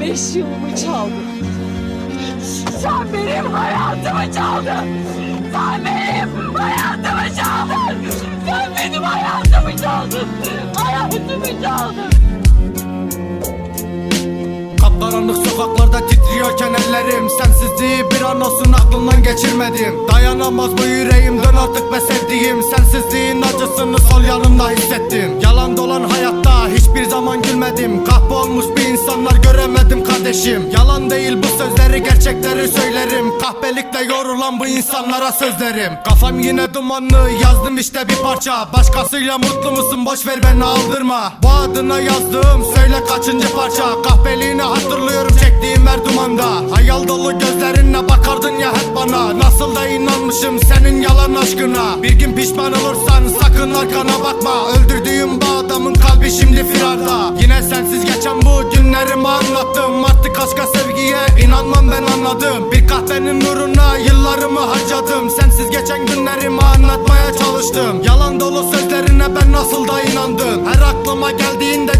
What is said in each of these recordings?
beş yılımı çaldın. Sen benim hayatımı çaldın. Sen benim hayatımı çaldın. Sen benim hayatımı çaldın. Hayatımı çaldın. Kapkaranlık sokaklarda titriyorken ellerim Sensizliği bir an olsun aklımdan geçirmedim Dayanamaz bu yüreğim dön artık be sevdiğim Sensizliğin acısını sol yanımda hissettim Yalan dolan hayatta hiçbir zaman gülmedim insanlar göremedim kardeşim. Yalan değil bu sözleri gerçekleri söylerim. Kahpelikle yorulan bu insanlara sözlerim. Kafam yine dumanlı yazdım işte bir parça. Başkasıyla mutlu musun? Boş ver beni aldırma. Bu adına yazdığım söyle kaçıncı parça? Kahpeliğini hatırlıyorum çektiğim her dumanda. Hayal dolu gözlerinle bakardın ya hep bana. Nasıl da inanmışım senin yalan aşkına. Bir gün pişman olursan sakın arkana bakma anlattım. Artık aşka sevgiye inanmam ben anladım. Bir kahvenin nuruna yıllarımı harcadım. Sensiz geçen günlerimi anlatmaya çalıştım. Yalan dolu sözlerine ben nasıl da inandım? Her aklıma geldiğinde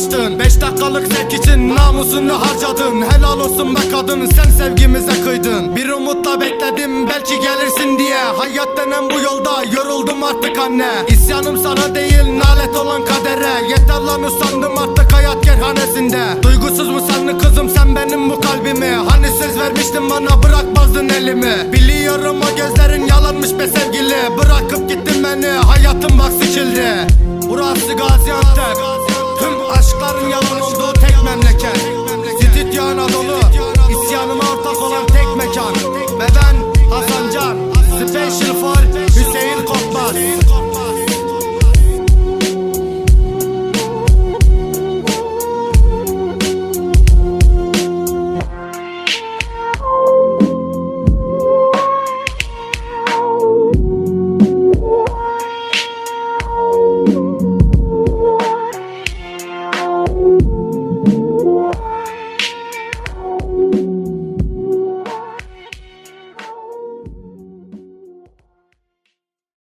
gözlerimde bir açtın. Beş dakikalık zevk için namusunu harcadın. Helal olsun be kadın sen sevgimize kıydın. Bir umutla bekledim belki gelirsin diye. Hayat denen bu yolda yoruldum artık anne. İsyanım sana değil nalet olan kadere. Yeter lan usandım artık hayat kerhanesinde. Duygusuz mu sandın kızım sen benim bu kalbimi. Hani söz vermiştin bana bırakmazdın elimi. Biliyorum o gözlerin yalanmış be sevgili. Bırakıp gittin beni hayatım bak sıkıldı. Burası Gaziantep